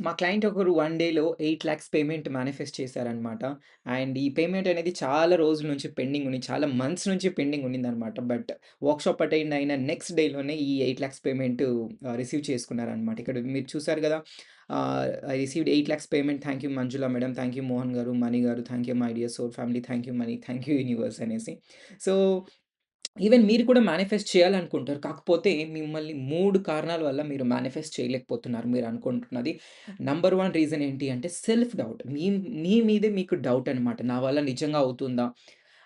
మా క్లయింట్ ఒకరు వన్ డేలో 8,00,000 పేమెంట్ మేనిఫెస్ట్ చేశారనమాట. అండ్ ఈ పేమెంట్ అనేది చాలా రోజుల నుంచి పెండింగ్ ఉంది. చాలా మంత్స్ నుంచి పెండింగ్ ఉండిందనమాట. బట్ వర్క్‌షాప్ అటెండ్ అయిన నెక్స్ట్ డేలోనే ఈ 8,00,000 పేమెంట్ రిసీవ్ చేసుకున్నారనమాట. ఇక్కడ మీరు చూసారు కదా I received 8,00,000 payment thank you Manjula madam, thank you Mohan garu, Mani garu, thank you my dear soul family, thank you money, thank you universe అనేసి. So, even మీరు కూడా మేనిఫెస్ట్ చేయాలనుకుంటారు. కాకపోతే మిమ్మల్ని మూడు కారణాల వల్ల మీరు మేనిఫెస్ట్ చేయలేకపోతున్నారు మీరు అనుకుంటున్నది నంబర్ వన్ రీజన్ ఏంటి అంటే సెల్ఫ్ డౌట్. మీ మీ మీదే మీకు డౌట్ అనమాట. నా వల్ల నిజంగా అవుతుందా?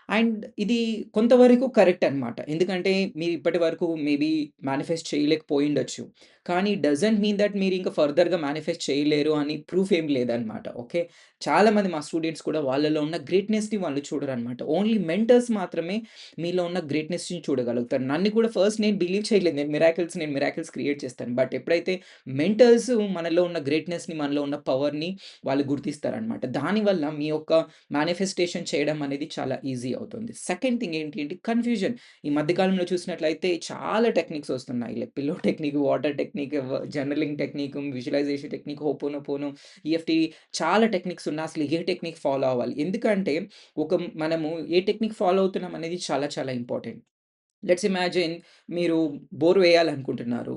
అండ్ ఇది కొంతవరకు కరెక్ట్ అనమాట. ఎందుకంటే మీరు ఇప్పటి వరకు మేబీ మేనిఫెస్ట్ చేయలేకపోయుండొచ్చు. కానీ డజంట్ మీన్ దట్ మీరు ఇంకా ఫర్దర్‌గా మేనిఫెస్ట్ చేయలేరు అని ప్రూఫ్ ఏం లేదనమాట. ఓకే. చాలామంది మా స్టూడెంట్స్ కూడా వాళ్ళలో ఉన్న గ్రేట్‌నెస్‌ని వాళ్ళు చూడరు అనమాట ఓన్లీ మెంటర్స్ మాత్రమే మీలో ఉన్న గ్రేట్‌నెస్‌ని చూడగలుగుతారు. నన్ను కూడా ఫస్ట్ నేను బిలీవ్ చేయలేదు. నేను మిరాకిల్స్ నేను మిరాకిల్స్ క్రియేట్ చేస్తాను. బట్ ఎప్పుడైతే మెంటర్స్ మనలో ఉన్న గ్రేట్‌నెస్‌ని, మనలో ఉన్న పవర్‌ని వాళ్ళు గుర్తిస్తారనమాట. దానివల్ల మీ యొక్క మేనిఫెస్టేషన్ చేయడం అనేది చాలా ఈజీ అవుతుంది. సెకండ్ థింగ్ ఏంటి అంటే కన్‌ఫ్యూజన్. ఈ మధ్యకాలంలో చూసినట్లయితే చాలా టెక్నిక్స్ వస్తున్నాయి. Like pillow technique, water technique, journaling technique, visualisation technique, hooponopono, EFT చాలా టెక్నిక్స్ ఉన్నా అసలు ఏ టెక్నిక్ ఫాలో అవ్వాలి? ఎందుకంటే ఒక మనము ఏ టెక్నిక్ ఫాలో అవుతున్నాం అనేది చాలా చాలా ఇంపార్టెంట్. లెట్స్ ఇమాజిన్ మీరు బోర్ వేయాలనుకుంటున్నారు.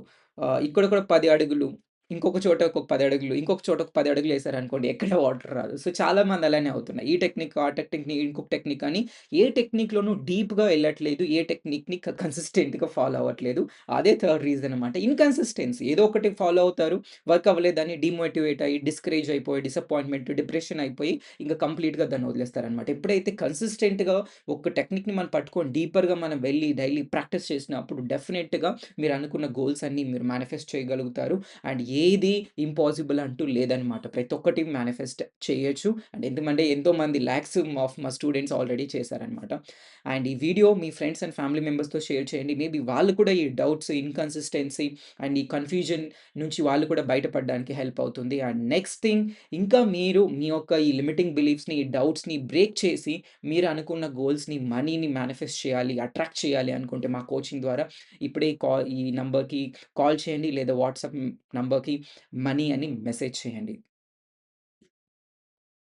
ఇక్కడ కూడా పది అడుగులు, ఇంకొక చోట ఒక పది అడుగులు, ఇంకొక చోట ఒక పది అడుగులు అనుకోండి ఎక్కడ వాటర్ రాదు. సో, చాలామంది అలానే అవుతున్నాయి. ఈ టెక్నిక్, ఆ టెక్నిక్, ఇంకొక టెక్నిక్ అని ఏ టెక్నిక్‌లోనూ డీప్‌గా వెళ్ళట్లేదు ఏ టెక్నిక్‌ని కన్సిస్టెంట్‌గా ఫాలో అవ్వట్లేదు. అదే థర్డ్ రీజన్ అనమాట. ఇన్‌కన్సిస్టెన్సీ. ఏదో ఒకటి ఫాలో అవుతారు. వర్క్ అవ్వలేదని డిమోటివేట్ అయ్యి, డిస్కరేజ్ అయిపోయి, డిసప్పాయింట్‌మెంట్, డిప్రెషన్ అయిపోయి ఇంకా కంప్లీట్‌గా దాన్ని వదిలేస్తారనమాట. ఎప్పుడైతే కన్సిస్టెంట్‌గా ఒక టెక్నిక్‌ని మనం పట్టుకొని డీపర్‌గా మనం వెళ్ళి డైలీ ప్రాక్టీస్ చేసినప్పుడు డెఫినెట్‌గా మీరు అనుకున్న గోల్స్ అన్నీ మీరు మేనిఫెస్ట్ చేయగలుగుతారు. అండ్ ఏ ఏది ఇంపాసిబుల్ అంటూ లేదనమాట. ప్రతి ఒక్కటి మేనిఫెస్ట్ చేయొచ్చు. అండ్ ఎందుకంటే ఎంతోమంది ల్యాక్స్ ఆఫ్ మా స్టూడెంట్స్ ఆల్రెడీ చేశారనమాట. అండ్ ఈ వీడియో మీ ఫ్రెండ్స్ అండ్ ఫ్యామిలీ మెంబర్స్‌తో షేర్ చేయండి. మేబీ వాళ్ళు కూడా ఈ డౌట్స్, ఇన్‌కన్సిస్టెన్సీ అండ్ ఈ కన్‌ఫ్యూజన్ నుంచి వాళ్ళు కూడా బయటపడడానికి హెల్ప్ అవుతుంది. అండ్ నెక్స్ట్ థింగ్ ఇంకా మీరు మీ యొక్క ఈ లిమిటింగ్ బిలీఫ్స్‌ని, ఈ డౌట్స్‌ని బ్రేక్ చేసి మీరు అనుకున్న గోల్స్‌ని, మనీని మేనిఫెస్ట్ చేయాలి, అట్రాక్ట్ చేయాలి అనుకుంటే మా కోచింగ్ ద్వారా ఇప్పుడే కా ఈ నంబర్‌కి కాల్ చేయండి లేదా వాట్సాప్ నంబర్‌కి మనీ అని మెసేజ్ చేయండి.